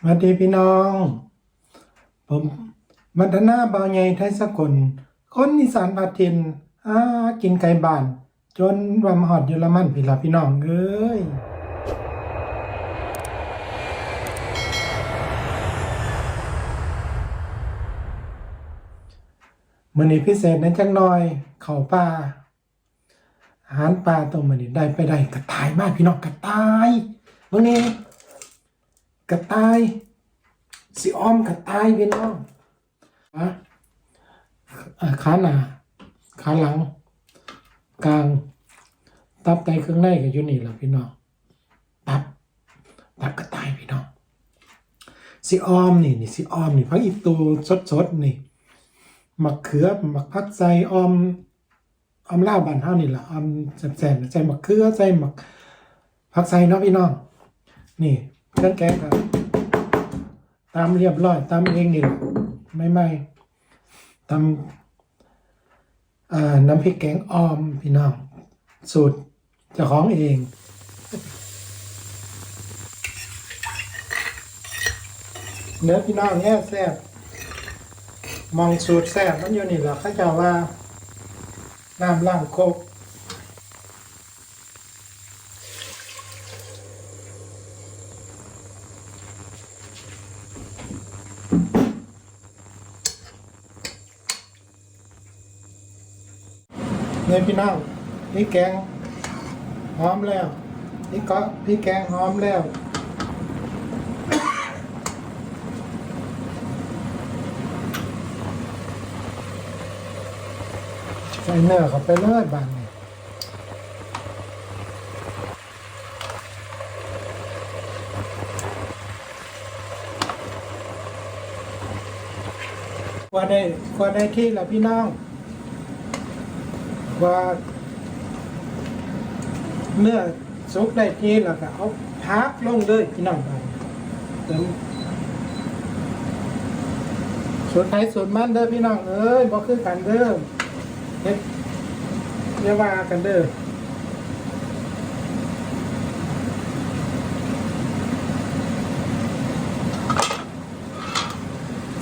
สวัสดีพี่น้อง ผมมัทนาบาวใหญ่ไทยสกลคนอีสานพาทินอากินไก่บ้าน จนวามหอดเยอรมันพี่ละพี่น้องเอ้ยมือนี้พิเศษนั้นจังน่อย เขาป่าอาหารป่าตรงมื้อนี้ได้ไปได้กระต่ายมากพี่น้องกระต่ายมื้อนี้ กระต่ายสิอ้อมกระต่ายพี่น้องอะอ่าขาหน้าขาหลัง กลาง ตับไตเครื่องในก็อยู่นี่แหละพี่น้องตับตับกระต่ายพี่น้องสิอ้อมนี่นี่สิอ้อมนี่พักอีตูสดๆนี่มะเขือมะพักใส่อ้อมอ้อมลาบานเฮานี่ล่ะอ้อมแซ่บๆใส่มะเขือใส่มะผักใส่เนาะพี่น้องนี่ เครื่องแกงครับ ตามเรียบร้อยตามเองนี่แหละไม่ไม่ตามอ่าน้ำพริกแกงออมพี่น้อง สูตรเจ้าของเองเนื้อพี่น้องเนี่แซ่บมองสูตรแซ่บมันอยู่นี่แหละเขาจะว่าน้ำล้างโคก เนี่ยพี่น้องนี่แกงหอมแล้วนี่ก็พี่แกงหอมแล้วใส่เนื้อเข้าไปเลยบางนี่ว่าได้ว่าได้ที่แล้วพี่น้อง ว่าเมื่อสุกได้ที่แล้วก็เอาพักลงเลยพี่น้องไปเติมส่วนไทยส่วนมันเด้อพี่น้องเอ้ยบ่คือกันเด้อเฮ็ดอย่าว่ากันเด้อ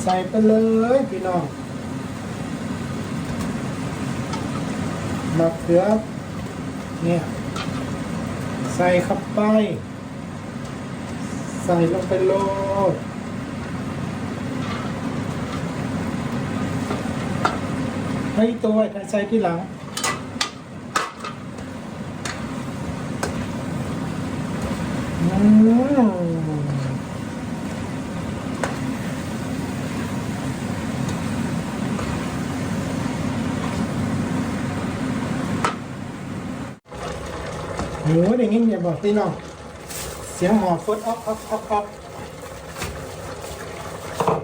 ใส่ไปเลยพี่น้อง มะเขือเนี่ยใส่เข้าไป ใส่ลงไปโลดให้ตัวใส่ที่หลังอืม โหอย่างนี้ย่าบอกพี่น้อง เสียงหอฟดออกออกออกออก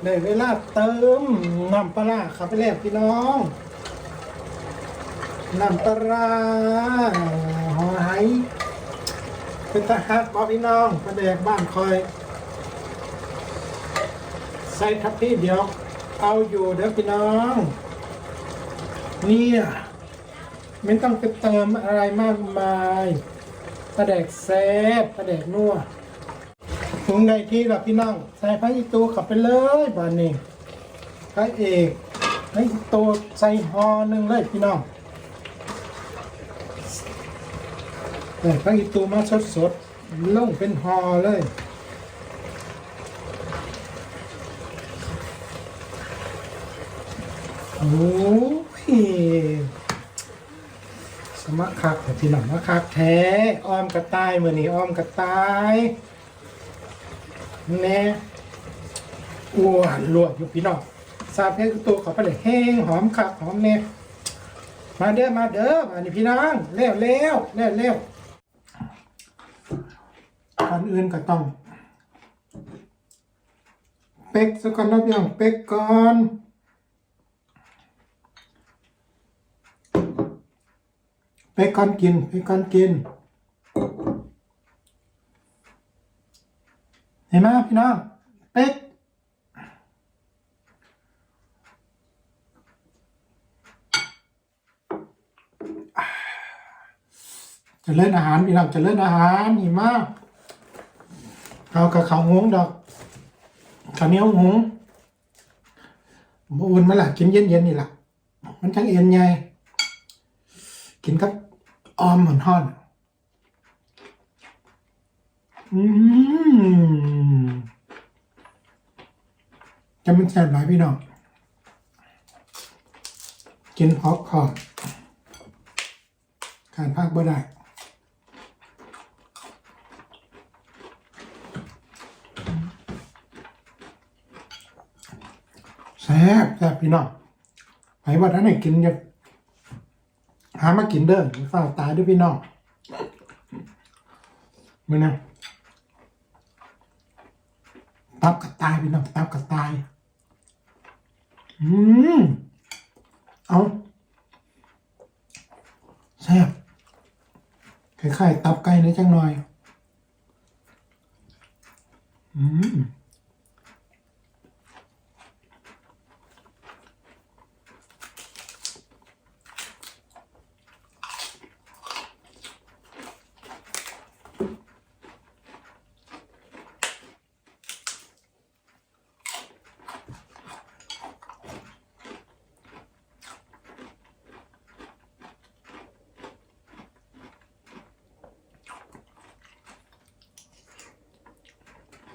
ได้เวลาเติมน้ำปลาครับไปแล้วพี่น้องน้ำปลาหอไหายเป็นทหารบอกพี่น้องประเดกบ้านคอย ใส่ทัพพี่เดียว เอาอยู่เด้อพี่น้อง เนี่ยไม่ต้องไปเติมอะไรมากมาย ลาแดกแซ่บปลาแดกนัวถุงในที่ละพี่น้องใส่พระอีตูขับไปเลยบานนี้พระเอกพระอีตูใส่หอหนึ่งเลยพี่น้องใส่พระอีตูมาสดสดลงเป็นหอเลยโอ้ย สมั คักแต่พี่น้องมาคักแท้อ้อมกระต่ายมือนี้อ้อมกระต่ายแน่อ้วนลวกอยู่พี่น้องซาเพชรตัวขาไปเลยแห้งหอมคักหอมแน่มาเด้อมาเด้อมานี่พี่น้องเร็วเร็วเร็วเร็วก่อนอื่นก็ต้องเป็กสักก่อนนะพี่น้องเป็กก่อน ไปก่อนกินไปก่อนกิน เห็นไหมพี่น้องเป็ดจะเล่นอาหารพี่น้องจะเล่นอาหารนี่มากเอากับเขาวงดอกข้าวเหนียวหุงบ่อุ่นมาละกินเย็นๆนี่ละมันจังเอ็นใหญ่กินกับ ออมหอนห่อนอืมจะมันแซ่บหลายพี่น้อง กินพอกคอร์การภาคบ่ได้แซ่บแซ่บพี่น้องไปว่าท่านไหนกินจะ หามากินเด้อฝ้าวตายด้วยพี่น้องมือนะตับกระตายพี่น้องตับกระตาย อืมเอาแซ่บคล้ายๆตับไก่ในจังหน่อย อืม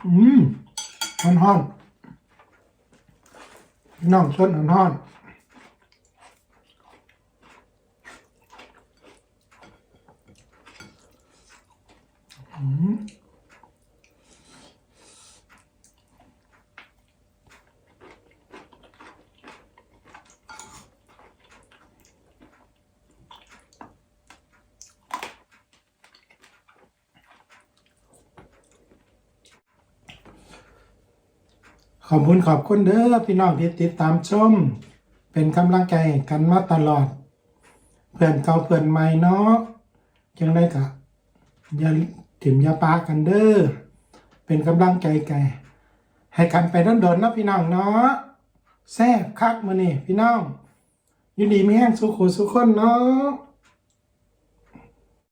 อืมฮ้อนห้อนน้องส้นฮ้อนห้อนๆอืม ขอบคุณขอบคุณเด้อพี่น้องที่ติดตามชม เป็นกำลังใจกันมาตลอด เพื่อนเก่าเพื่อนใหม่เนาะจังได้กะอย่าถิ่มยาปากันเด้อเป็นกำลังใจไกให้กันไปโดนๆเนาะพี่น้องเนาะแซ่บคักมื้อนี้พี่น้องอยู่ดีไม่แห้งสุขสุขคนเนาะ